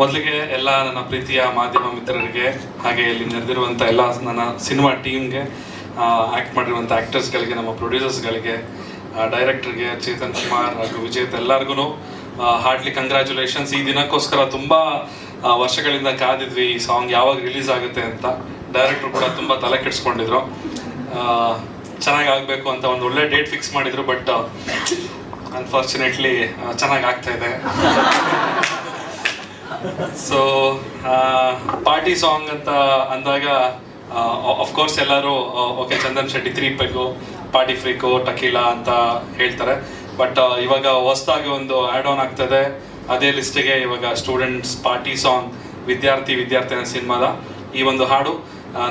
ಮೊದಲಿಗೆ ಎಲ್ಲ ನನ್ನ ಪ್ರೀತಿಯ ಮಾಧ್ಯಮ ಮಿತ್ರರಿಗೆ, ಹಾಗೆ ಇಲ್ಲಿ ನೆರೆದಿರುವಂಥ ಎಲ್ಲ ನನ್ನ ಸಿನಿಮಾ ಟೀಮ್ಗೆ ಆ್ಯಕ್ಟ್ ಮಾಡಿರುವಂಥ ಆ್ಯಕ್ಟರ್ಸ್ಗಳಿಗೆ ನಮ್ಮ ಪ್ರೊಡ್ಯೂಸರ್ಸ್ಗಳಿಗೆ ಡೈರೆಕ್ಟರ್ಗೆ ಚೇತನ್ ಕುಮಾರ್ ಹಾಗೂ ವಿಜೇತ್ ಎಲ್ಲರಿಗೂ ಹಾರ್ಡ್ಲಿ ಕಂಗ್ರ್ಯಾಚುಲೇಷನ್ಸ್ ಈ ದಿನಕ್ಕೋಸ್ಕರ ತುಂಬ ವರ್ಷಗಳಿಂದ ಕಾದಿದ್ವಿ, ಈ ಸಾಂಗ್ ಯಾವಾಗ ರಿಲೀಸ್ ಆಗುತ್ತೆ ಅಂತ. ಡೈರೆಕ್ಟರ್ ಕೂಡ ತುಂಬ ತಲೆ ಕೆಡಿಸ್ಕೊಂಡಿದ್ರು. ಚೆನ್ನಾಗಿ ಆಗಬೇಕು ಅಂತ ಒಂದು ಒಳ್ಳೆ ಡೇಟ್ ಫಿಕ್ಸ್ ಮಾಡಿದ್ರು ಬಟ್ ಅನ್ಫಾರ್ಚುನೇಟ್ಲಿ ಚೆನ್ನಾಗಿ ಆಗ್ತಾ ಇದೆ. ಸೊ ಪಾರ್ಟಿ ಸಾಂಗ್ ಅಂತ ಅಂದಾಗ ಕೋರ್ಸ್ ಎಲ್ಲರೂ okay Chandan Shetty three peg party freak tequila ಅಂತ ಹೇಳ್ತಾರೆ. ಬಟ್ ಇವಾಗ ಹೊಸದಾಗಿ ಒಂದು ಆ್ಯಡ್ ಆನ್ ಆಗ್ತದೆ. ಅದೇ ಲಿಸ್ಟಿಗೆ ಇವಾಗ ಸ್ಟೂಡೆಂಟ್ಸ್ ಪಾರ್ಟಿ ಸಾಂಗ್ ವಿದ್ಯಾರ್ಥಿ, ವಿದ್ಯಾರ್ಥಿನ ಸಿನಿಮಾದ ಈ ಒಂದು ಹಾಡು.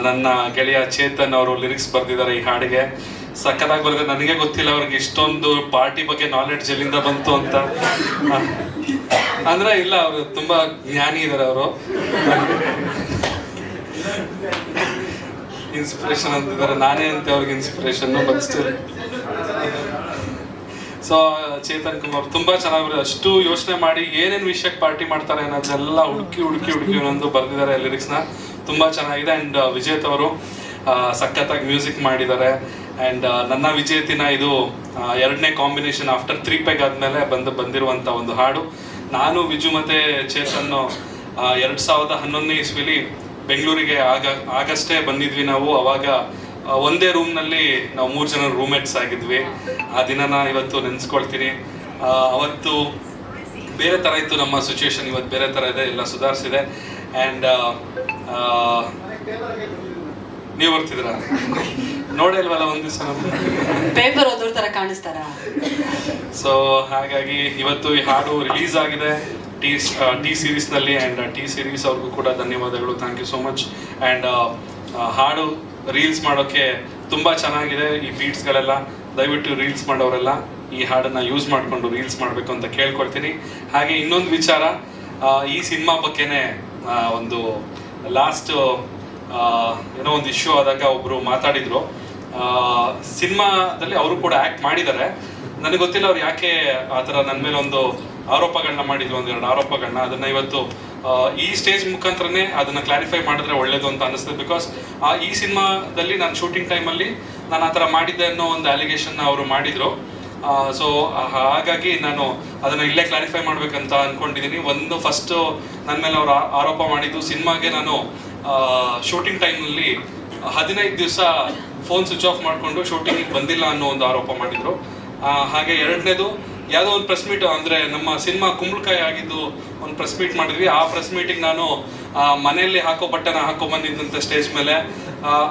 ನನ್ನ ಗೆಳೆಯ ಚೇತನ್ ಅವರು ಲಿರಿಕ್ಸ್ ಬರೆದಿದ್ದಾರೆ ಈ ಹಾಡಿಗೆ. ಸಕ್ಕತ್ತಾಗಿ ಬರೆದಿದೆ ನನಗೆ ಗೊತ್ತಿಲ್ಲ ಅವ್ರಿಗೆ ಇಷ್ಟೊಂದು ಪಾರ್ಟಿ ಬಗ್ಗೆ ನಾಲೆಡ್ಜ್ ಎಲ್ಲಿಂದ ಬಂತು ಅಂತ. ಅಂದ್ರೆ ಇಲ್ಲ, ಅವರು ತುಂಬಾ ಜ್ಞಾನಿ ಇದಾರೆ ಅವರು. ಇನ್ಸ್ಪಿರೇಷನ್ ಅಂತಿದ್ದಾರೆ. ನಾನೇ ಅಂತ ಅವ್ರಿಗೆ ಇನ್ಸ್ಪಿರೇಷನ್ ಸೊ ಚೇತನ್ ಕುಮಾರ್, ತುಂಬಾ ಚೆನ್ನಾಗಿ ಅಷ್ಟು ಯೋಚನೆ ಮಾಡಿ ಏನೇನ್ ವಿಷಯಕ್ಕೆ ಪಾರ್ಟಿ ಮಾಡ್ತಾರೆ ಅನ್ನೋದೆಲ್ಲ ಹುಡುಕಿ ಹುಡುಕಿ ಹುಡುಕಿ ಒಂದೊಂದು ಬರೆದಿದ್ದಾರೆ ಲಿರಿಕ್ಸ್ನ ತುಂಬಾ ಚೆನ್ನಾಗಿದೆ ಅಂಡ್ ವಿಜೇತ್ ಅವರು ಸಖತ್ತಾಗಿ ಮ್ಯೂಸಿಕ್ ಮಾಡಿದ್ದಾರೆ. ಅಂಡ್ ನನ್ನ ವಿಜೇತಿನ ಇದು ಎರಡನೇ ಕಾಂಬಿನೇಷನ್ ಆಫ್ಟರ್ ತ್ರೀ ಪೆಗ್ ಆದ್ಮೇಲೆ ಬಂದು, ಬಂದಿರುವಂತ ಒಂದು ಹಾಡು. ನಾನು, ವಿಜು ಮತ್ತೆ ಚೇತನ್ ಎರಡ್ ಸಾವಿರದ ಹನ್ನೊಂದನೇ ಇಸ್ವಿಲಿ ಬೆಂಗಳೂರಿಗೆ ಆಗ, ಆಗಷ್ಟೇ ಬಂದಿದ್ವಿ ನಾವು. ಅವಾಗ ಒಂದೇ ರೂಮ್ನಲ್ಲಿ ನಾವು ಮೂರು ಜನ ರೂಮ್ಮೇಟ್ಸ್ ಆಗಿದ್ವಿ. ಆ ದಿನನ ಇವತ್ತು ನೆನ್ಸ್ಕೊಳ್ತೀನಿ. ಅವತ್ತು ಬೇರೆ ತರ ಇತ್ತು ನಮ್ಮ ಸಿಚುವೇಶನ್ ಇವತ್ತು ಬೇರೆ ತರ ಇದೆ, ಎಲ್ಲ ಸುಧಾರಿಸಿದೆ. ಅಂಡ್ ನೀವು ಬರ್ತಿದ್ರ ನೋಡೇ ಒಂದು ದಿವಸ ಪೇಪರ್ ಓದೋರ್ ತರ ಕಾಣಿಸ್ತಾರ? ಸೊ ಹಾಗಾಗಿ ಇವತ್ತು ಈ ಹಾಡು ರಿಲೀಸ್ ಆಗಿದೆ. ಟಿ ಟಿ ಸೀರೀಸ್ನಲ್ಲಿ ಆ್ಯಂಡ್ ಟಿ ಸೀರೀಸ್ ಅವ್ರಿಗೂ ಕೂಡ ಧನ್ಯವಾದಗಳು. Thank you so much and ಹಾಡು ರೀಲ್ಸ್ ಮಾಡೋಕ್ಕೆ ತುಂಬ ಚೆನ್ನಾಗಿದೆ ಈ ಬೀಟ್ಸ್ಗಳೆಲ್ಲ ದಯವಿಟ್ಟು ರೀಲ್ಸ್ ಮಾಡೋರೆಲ್ಲ ಈ ಹಾಡನ್ನ ಯೂಸ್ ಮಾಡಿಕೊಂಡು ರೀಲ್ಸ್ ಮಾಡಬೇಕು ಅಂತ ಕೇಳ್ಕೊಳ್ತೀನಿ. ಹಾಗೆ ಇನ್ನೊಂದು ವಿಚಾರ ಈ ಸಿನಿಮಾ ಬಗ್ಗೆನೇ ಒಂದು ಲಾಸ್ಟ್ ಏನೋ ಒಂದು ಇಶ್ಯೂ ಆದಾಗ ಒಬ್ರು ಮಾತಾಡಿದ್ರು. ಸಿನಿಮಾದಲ್ಲಿ ಅವರು ಕೂಡ ಆಕ್ಟ್ ಮಾಡಿದ್ದಾರೆ. ನನಗೆ ಗೊತ್ತಿಲ್ಲ ಅವ್ರು ಯಾಕೆ ಆ ಥರ ನನ್ನ ಮೇಲೆ ಒಂದು ಆರೋಪಗಳನ್ನ ಮಾಡಿದ್ರು ಒಂದೆರಡು ಆರೋಪಗಳನ್ನ ಅದನ್ನ ಇವತ್ತು ಈ ಸ್ಟೇಜ್ ಮುಖಾಂತರನೇ ಅದನ್ನ ಕ್ಲಾರಿಫೈ ಮಾಡಿದ್ರೆ ಒಳ್ಳೇದು ಅಂತ ಅನಿಸ್ತದೆ ಬಿಕಾಸ್ ಈ ಸಿನಿಮಾದಲ್ಲಿ ನಾನು ಶೂಟಿಂಗ್ ಟೈಮಲ್ಲಿ ನಾನು ಆ ಥರ ಮಾಡಿದ್ದೆ ಅನ್ನೋ ಒಂದು ಅಲಿಗೇಷನ್ ಅವರು ಮಾಡಿದರು. ಸೊ ಹಾಗಾಗಿ ನಾನು ಅದನ್ನು ಇಲ್ಲೇ ಕ್ಲಾರಿಫೈ ಮಾಡಬೇಕಂತ ಅಂದ್ಕೊಂಡಿದ್ದೀನಿ ಒಂದು ಫಸ್ಟು ನನ್ನ ಮೇಲೆ ಅವರು ಆರೋಪ ಮಾಡಿದ್ದು ಸಿನಿಮಾಗೆ ನಾನು ಶೂಟಿಂಗ್ ಟೈಮ್ನಲ್ಲಿ ಹದಿನೈದು ದಿವಸ ಫೋನ್ ಸ್ವಿಚ್ ಆಫ್ ಮಾಡಿಕೊಂಡು ಶೂಟಿಂಗಿಗೆ ಬಂದಿಲ್ಲ ಅನ್ನೋ ಒಂದು ಆರೋಪ ಮಾಡಿದ್ರು. ಹಾಗೆ ಎರಡನೇದು, ಯಾವುದೋ ಒಂದು ಪ್ರೆಸ್ ಮೀಟ್ ಅಂದರೆ ನಮ್ಮ ಸಿನಿಮಾ ಕುಂಬಳಕಾಯಿ ಆಗಿದ್ದು ಒಂದು ಪ್ರೆಸ್ ಮೀಟ್ ಮಾಡಿದ್ವಿ. ಆ ಪ್ರೆಸ್ ಮೀಟಿಂಗ್ ನಾನು ಮನೆಯಲ್ಲಿ ಹಾಕೋ ಬಟ್ಟೆನ ಹಾಕೋ ಬಂದಿದ್ದಂತೆ ಸ್ಟೇಜ್ ಮೇಲೆ.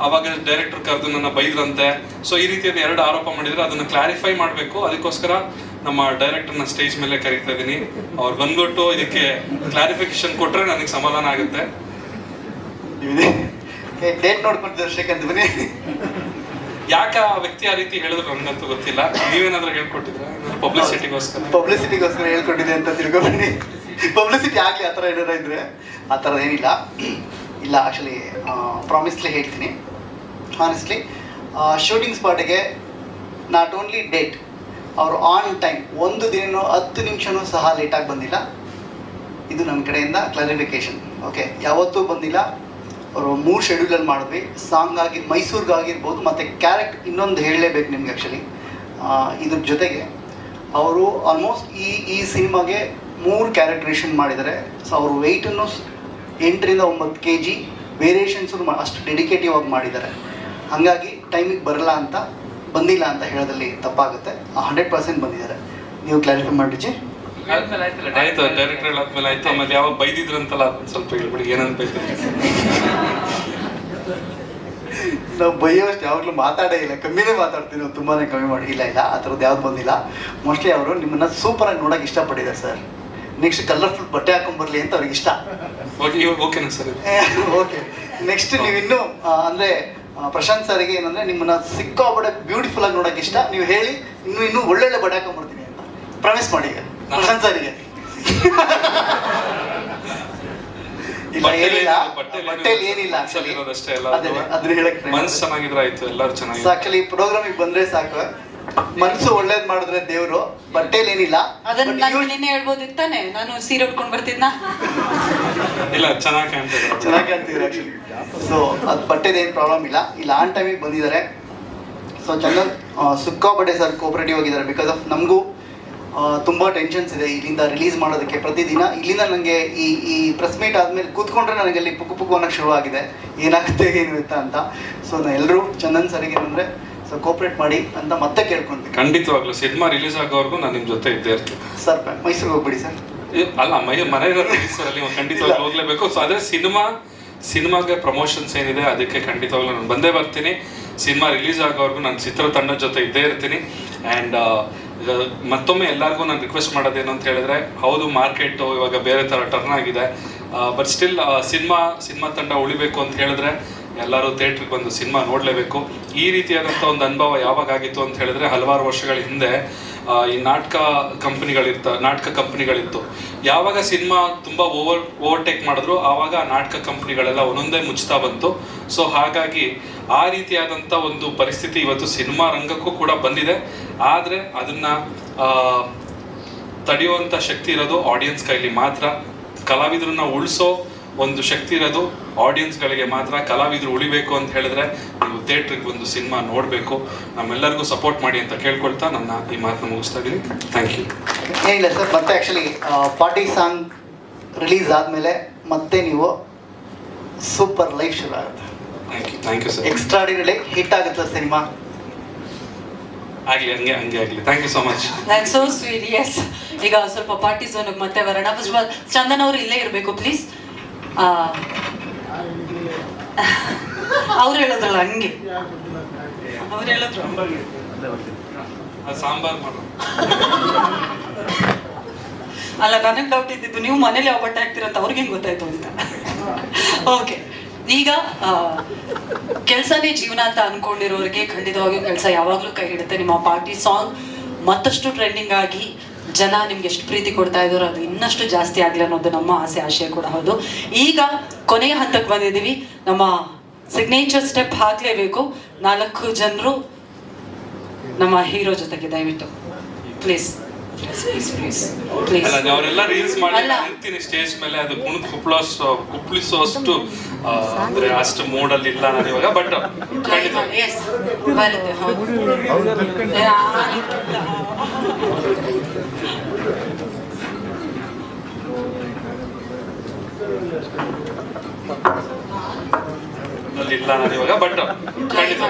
ಅವಾಗ ಡೈರೆಕ್ಟರ್ ಕರೆದು ನನ್ನ ಬೈದ್ರಂತೆ. ಸೊ ಈ ರೀತಿಯಾದ ಎರಡು ಆರೋಪ ಮಾಡಿದರೆ. ಅದನ್ನು ಕ್ಲಾರಿಫೈ ಮಾಡಬೇಕು. ಅದಕ್ಕೋಸ್ಕರ ನಮ್ಮ ಡೈರೆಕ್ಟರ್ನ ಸ್ಟೇಜ್ ಮೇಲೆ ಕರೀತಾ ಇದ್ದೀನಿ. ಅವ್ರು ಬಂದ್ಬಿಟ್ಟು ಇದಕ್ಕೆ ಕ್ಲಾರಿಫಿಕೇಶನ್ ಕೊಟ್ಟರೆ ನನಗೆ ಸಮಾಧಾನ ಆಗುತ್ತೆ. ಡೇಟ್ ನೋಡ್ಕೊಂಡಿದ್ದಾರೆ ಶ್ರೀಕಾಂತ್ ಬನ್ನಿ. ಯಾಕೆ ಆ ವ್ಯಕ್ತಿ ಆ ರೀತಿ ಹೇಳಿದ್ರು ನನಗಂತೂ ಗೊತ್ತಿಲ್ಲ. ನೀವೇನಾದ್ರೂ ಹೇಳ್ಕೊಟ್ಟಿದ್ರೆ? ಪಬ್ಲಿಸಿಟಿಗೋಸ್ಕರ ಪಬ್ಲಿಸಿಟಿಗೋಸ್ಕರ ಹೇಳ್ಕೊಟ್ಟಿದೆ ಅಂತ ತಿಳ್ಕೊಬನ್ನಿ ಪಬ್ಲಿಸಿಟಿ ಆಗಲಿ ಆ ಥರ ಏನಾರ ಇದ್ರೆ ಆ ಥರದ್ದು ಏನಿಲ್ಲ. ಇಲ್ಲ ಆ್ಯಕ್ಚುಲಿ ಪ್ರಾಮಿಸ್ಲಿ ಹೇಳ್ತೀನಿ. ಹಾನೆಸ್ಟ್ಲಿ ಶೂಟಿಂಗ್ ಸ್ಪಾಟಿಗೆ ನಾಟ್ ಓನ್ಲಿ ಡೇಟ್ ಅವರು ಆನ್ ಟೈಮ್ ಒಂದು ದಿನನೂ ಹತ್ತು ನಿಮಿಷನೂ ಸಹ ಲೇಟಾಗಿ ಬಂದಿಲ್ಲ. ಇದು ನನ್ನ ಕಡೆಯಿಂದ ಕ್ಲಾರಿಫಿಕೇಶನ್ ಓಕೆ ಯಾವತ್ತೂ ಬಂದಿಲ್ಲ. ಅವರು ಮೂರು ಶೆಡ್ಯೂಲಲ್ಲಿ ಮಾಡಿದ್ವಿ. ಸಾಂಗ್ ಆಗಿ ಮೈಸೂರಿಗಾಗಿರ್ಬೋದು ಮತ್ತು ಕ್ಯಾರೆಕ್ಟ್ ಇನ್ನೊಂದು ಹೇಳಲೇಬೇಕು ನಿಮ್ಗೆ ಆ್ಯಕ್ಚುಲಿ ಇದ್ರ ಜೊತೆಗೆ ಅವರು ಆಲ್ಮೋಸ್ಟ್ ಈ ಈ ಸಿನಿಮಾಗೆ ಮೂರು ಕ್ಯಾರೆಕ್ಟ್ರೇಷನ್ ಮಾಡಿದ್ದಾರೆ. ಸೊ ಅವರು ವೆಯ್ಟನ್ನು ಎಂಟರಿಂದ ಒಂಬತ್ತು ಕೆ ಜಿ ವೇರಿಯೇಷನ್ಸು ಅಷ್ಟು ಡೆಡಿಕೇಟಿವ್ ಆಗಿ ಮಾಡಿದ್ದಾರೆ. ಹಾಗಾಗಿ ಟೈಮಿಗೆ ಬರಲ್ಲ ಅಂತ, ಬಂದಿಲ್ಲ ಅಂತ ಹೇಳೋದಲ್ಲಿ ತಪ್ಪಾಗುತ್ತೆ. ಹಂಡ್ರೆಡ್ ಪರ್ಸೆಂಟ್ ಬಂದಿದ್ದಾರೆ. ನೀವು ಕ್ಲಾರಿಫೈ ಮಾಡಿಜಿ ಆಯ್ತು ಡೈರೆಕ್ಟರ್ ಆದ್ಮೇಲೆ ಆಯ್ತು. ಆಮೇಲೆ ಯಾವಾಗ ಬೈದಿದ್ರಂತಲ್ಲ, ಸ್ವಲ್ಪ ಹೇಳ್ಬಿಡಿ, ಏನಂತ ನಾವು ಬೈಯೋಷ್ಟು ಯಾವಾಗಲೂ ಮಾತಾಡೇ ಇಲ್ಲ. ಕಮ್ಮಿನೇ ಮಾತಾಡ್ತೀವಿ ನಾವು ತುಂಬಾ ಕಮ್ಮಿ ಮಾಡಿ. ಇಲ್ಲ ಇಲ್ಲ ಆ ಥರದ್ದು ಯಾವ್ದು ಬಂದಿಲ್ಲ. ಮೋಸ್ಟ್ಲಿ ಅವರು ನಿಮ್ಮನ್ನ ಸೂಪರಾಗಿ ನೋಡೋಕೆ ಇಷ್ಟಪಟ್ಟಿದ್ದಾರೆ ಸರ್ ನೆಕ್ಸ್ಟ್ ಕಲರ್ಫುಲ್ ಬಟ್ಟೆ ಹಾಕೊಂಡ್ಬರ್ಲಿ ಅಂತ ಅವ್ರಿಗೆ ಇಷ್ಟ. ಓಕೆನಾ ಸರ್. ಓಕೆ ನೆಕ್ಸ್ಟ್ ನೀವು ಇನ್ನೂ ಅಂದ್ರೆ ಪ್ರಶಾಂತ್ ಸರ್ಗೆ ಏನಂದ್ರೆ ನಿಮ್ಮನ್ನ ಸಿಕ್ಕಾಬಡೆ ಬ್ಯೂಟಿಫುಲ್ ಆಗಿ ನೋಡೋಕೆ ಇಷ್ಟ. ನೀವು ಹೇಳಿ ಇನ್ನೂ ಇನ್ನೂ ಒಳ್ಳೊಳ್ಳೆ ಬಟ್ಟೆ ಹಾಕೊಂಡ್ಬರ್ತೀನಿ ಅಂತ. ಪ್ರಾಮಿಸ್ ಮಾಡಿ ಈಗ. ಪ್ರಶಾಂತ್ ಸರ್ಗೆ ಇಲ್ಲ ಏನಿಲ್ಲ. ಬಟ್ಟೆಲಿ ಬಟ್ಟೆಲಿ ಏನಿಲ್ಲ actually. ಇರೋದಷ್ಟೇ ಎಲ್ಲ ಅದೇ ಅದನ್ನ ಹೇಳಕ್ try ಚೆನ್ನಾಗಿದ್ರೆ ಆಯ್ತು ಎಲ್ಲರೂ ಚೆನ್ನಾಗಿ ಆಕ್ಚುಲಿ ಪ್ರೋಗ್ರಾಮಿಗೆ ಬಂದ್ರೆ ಸಾಕು. ಮನ್ಸು ಒಳ್ಳೇದ್ ಮಾಡಿದ್ರೆ ದೇವ್ರು ಬಟ್ಟೆಲಿ ಏನಿಲ್ಲ ಅದನ್ನ ನಾನು ನಿನ್ನೆ ತಾನೆ. ನಾನು ಸೀರೆ ಉಟ್ಕೊಂಡ್ ಬರ್ತಿದ್ನ? ಇಲ್ಲ ಚೆನ್ನಾಗಿ ಕಾಣ್ತಿದ್ದಾರೆ ಚೆನ್ನಾಗಿ ಆಗ್ತಿದ್ರು ಆಕ್ಚುಲಿ ಸೊ ಅದು ಏನು ಪ್ರಾಬ್ಲಮ್ ಇಲ್ಲ. ಇಲ್ಲ ಆನ್ ಟೈಮಿಗೆ ಬಂದಿದ್ದಾರೆ. ಸೊ ಚಂದನ್ ಸಿಕ್ಕಾಪಟ್ಟೆ ಸರ್ ಕೋಪರೇಟಿವ್ ಆಗಿದ್ದಾರೆ ಬಿಕಾಸ್ ಆಫ್ ನಮಗೂ ತುಂಬ ಟೆನ್ಷನ್ಸ್ ಇದೆ ಇಲ್ಲಿಂದ ರಿಲೀಸ್ ಮಾಡೋದಕ್ಕೆ ಪ್ರತಿದಿನ. ಇಲ್ಲಿಂದ ನನಗೆ ಈ ಈ ಪ್ರೆಸ್ ಮೀಟ್ ಆದಮೇಲೆ ಕೂತ್ಕೊಂಡ್ರೆ ನನಗೆ ಅಲ್ಲಿ ಪುಕ್ಕು ಪುಕ್ಕು ಅನ್ನೋಕ್ಕೆ ಶುರುವಾಗಿದೆ ಏನಾಗುತ್ತೆ ಏನು ಇತ್ತ ಅಂತ. ಸೊ ನಾ ಎಲ್ಲರೂ ಚಂದನ್ ಸರಿಗೆ ಏನಂದರೆ ಸೊ ಕೋಪರೇಟ್ ಮಾಡಿ ಅಂತ ಮತ್ತೆ ಕೇಳ್ಕೊಂತೀನಿ ಖಂಡಿತವಾಗ್ಲೂ ಸಿನಿಮಾ ರಿಲೀಸ್ ಆಗೋವರೆಗೂ ನಾನು ನಿಮ್ಮ ಜೊತೆ ಇದ್ದೇ ಇರ್ತೀನಿ. ಸರ್ ಮೈಸೂರಿಗೆ ಹೋಗ್ಬಿಡಿ ಸರ್. ಅಲ್ಲ ಮೈ ಮನೆ ರಿಲೀಸಲ್ಲಿ ಖಂಡಿತವಾಗ್ಲೂ ಹೋಗ್ಲೇಬೇಕು. ಸೊ ಅದೇ ಸಿನಿಮಾ ಸಿನಿಮಾಗೆ ಪ್ರಮೋಷನ್ಸ್ ಏನಿದೆ ಅದಕ್ಕೆ ಖಂಡಿತವಾಗ್ಲೂ ನಾನು ಬಂದೇ ಬರ್ತೀನಿ. ಸಿನಿಮಾ ರಿಲೀಸ್ ಆಗೋವರೆಗೂ ನಾನು ಚಿತ್ರತಂಡದ ಜೊತೆ ಇದ್ದೇ ಇರ್ತೀನಿ. ಆ್ಯಂಡ್ ಮತ್ತೊಮ್ಮೆ ಎಲ್ಲರಿಗೂ ನಾನು ರಿಕ್ವೆಸ್ಟ್ ಮಾಡೋದೇನು ಅಂತ ಹೇಳಿದ್ರೆ, ಹೌದು ಮಾರ್ಕೆಟ್ ಇವಾಗ ಬೇರೆ ಥರ ಟರ್ನ್ ಆಗಿದೆ. ಬಟ್ ಸ್ಟಿಲ್ ಸಿನಿಮಾ ಸಿನಿಮಾ ತಂಡ ಉಳಿಬೇಕು ಅಂತ ಹೇಳಿದ್ರೆ ಎಲ್ಲರೂ ಥಿಯೇಟ್ರಿಗೆ ಬಂದು ಸಿನಿಮಾ ನೋಡಲೇಬೇಕು. ಈ ರೀತಿಯಾದಂಥ ಒಂದು ಅನುಭವ ಯಾವಾಗ ಆಗಿತ್ತು ಅಂತ ಹೇಳಿದ್ರೆ ಹಲವಾರು ವರ್ಷಗಳ ಹಿಂದೆ ಈ ನಾಟಕ ಕಂಪ್ನಿಗಳಿರ್ತ, ನಾಟಕ ಕಂಪ್ನಿಗಳಿತ್ತು. ಯಾವಾಗ ಸಿನಿಮಾ ತುಂಬ ಓವರ್, ಓವರ್ಟೇಕ್ ಮಾಡಿದ್ರು, ಆವಾಗ ನಾಟಕ ಕಂಪ್ನಿಗಳೆಲ್ಲ ಒಂದೊಂದೇ ಮುಚ್ತಾ ಬಂತು. ಸೊ ಹಾಗಾಗಿ ಆ ರೀತಿಯಾದಂಥ ಒಂದು ಪರಿಸ್ಥಿತಿ ಇವತ್ತು ಸಿನಿಮಾ ರಂಗಕ್ಕೂ ಕೂಡ ಬಂದಿದೆ. ಆದರೆ ಅದನ್ನ ತಡೆಯುವಂಥ ಶಕ್ತಿ ಇರೋದು ಆಡಿಯನ್ಸ್ ಕೈಲಿ ಮಾತ್ರ. ಕಲಾವಿದರನ್ನ ಉಳಿಸೋ ಒಂದು ಶಕ್ತಿ ಇರೋದು ಆಡಿಯನ್ಸ್ಗಳಿಗೆ ಮಾತ್ರ. ಕಲಾವಿದರು ಉಳಿಬೇಕು ಅಂತ ಹೇಳಿದ್ರೆ ನೀವು ಥಿಯೇಟ್ರಿಗೆ ಬಂದು ಸಿನಿಮಾ ನೋಡಬೇಕು. ನಮ್ಮೆಲ್ಲರಿಗೂ ಸಪೋರ್ಟ್ ಮಾಡಿ ಅಂತ ಕೇಳ್ಕೊಳ್ತಾ ನನ್ನ ಈ ಮಾತನ್ನ ಮುಗಿಸ್ತಾ ಇದ್ದೀನಿ. ಥ್ಯಾಂಕ್ ಯು ಏನಿಲ್ಲ ಸರ್ ಮತ್ತೆ ಆ್ಯಕ್ಚುಲಿ ಪಾರ್ಟಿ ಸಾಂಗ್ ರಿಲೀಸ್ ಆದಮೇಲೆ ಮತ್ತೆ ನೀವು ಸೂಪರ್ ಲೈಫ್ ಶುರು ಆಗುತ್ತೆ. Thank you thank you sir extraordinary hit ಆಗುತ್ತೆ ಸಿನಿಮಾ. ಆಗಲಿ ಹಂಗೆ ಹಂಗೆ ಆಗಲಿ. ಥ್ಯಾಂಕ್ ಯು ಸೋ ಮಚ್ ನಾನು ಸೋ ಸ್ವೀಟ್ ಎಸ್ ಈಗ ಸ್ವಲ್ಪ ಪಾರ್ಟಿ ಝೋನ್ಗೆ ಮತ್ತೆ ಬರೋಣ. ಫಸ್ಟ್ ಚಂದನ್ ಅವರು ಇಲ್ಲೇ ಇರಬೇಕು ಪ್ಲೀಸ್ ಅವ್ರು ಹೇಳಿದ್ರಲ್ಲ ಹಂಗೆ. ಅವ್ರು ಹೇಳಿದ್ರು. ಸಾಂಬಾರ್ ಅಲ್ಲ ನನಗೆ ಡೌಟ್ ಇದ್ದಿದ್ದು ನೀವು ಮನೇಲಿ ಯಾವ ಬಟ್ಟೆ ಹಾಕ್ತೀರ ಅಂತ ಅವ್ರಿಗೆ ಗೊತ್ತಾಯ್ತು ಅಂತ. ಓಕೆ ಈಗ ಕೆಲಸನೇ ಜೀವನ ಅಂತ ಅನ್ಕೊಂಡಿರೋರಿಗೆ ಖಂಡಿತವಾಗಿಯೂ ಕೆಲಸ ಯಾವಾಗಲೂ ಕೈ ಹಿಡುತ್ತೆ. ನಿಮ್ಮ ಪಾರ್ಟಿ ಸಾಂಗ್ ಮತ್ತಷ್ಟು ಟ್ರೆಂಡಿಂಗ್ ಆಗಿ ಜನ ನಿಮ್ಗೆ ಎಷ್ಟು ಪ್ರೀತಿ ಕೊಡ್ತಾ ಇದ್ದಾರೋ ಅದು ಇನ್ನಷ್ಟು ಜಾಸ್ತಿ ಆಗಲಿ ಅನ್ನೋದು ನಮ್ಮ ಆಸೆ ಆಶಯ ಕೂಡ ಹೌದು. ಈಗ ಕೊನೆಯ ಹಂತಕ್ಕೆ ಬಂದಿದ್ದೀವಿ. ನಮ್ಮ ಸಿಗ್ನೇಚರ್ ಸ್ಟೆಪ್ ಹಾಕ್ಲೇಬೇಕು. ನಾಲ್ಕು ಜನರು ನಮ್ಮ ಹೀರೋ ಜೊತೆಗೆ ದಯವಿಟ್ಟು. Please please please please please ಅಲ್ಲ ಅವರೆಲ್ಲ ರೀಲ್ಸ್ ಮಾಡಿ. ನಿಂತೀನಿ ಸ್ಟೇಜ್ ಮೇಲೆ ಅದು ಕುಣಿದು ಕುಪ್ಪಳಿಸೋ ಕುಪ್ಪಳಿಸೋಷ್ಟು ಆ, ಅಂದ್ರೆ ಅಷ್ಟು ಅಲ್ಲಿ ಇಲ್ಲ ನಾನು ಇವಾಗ ಬಟ್ ಖಂಡಿತ. ಎಸ್ ಬರುತ್ತೆ ಹೌದು ಇಲ್ಲ ನಾನು ಇವಾಗ ಬಟ್ ಖಂಡಿತ.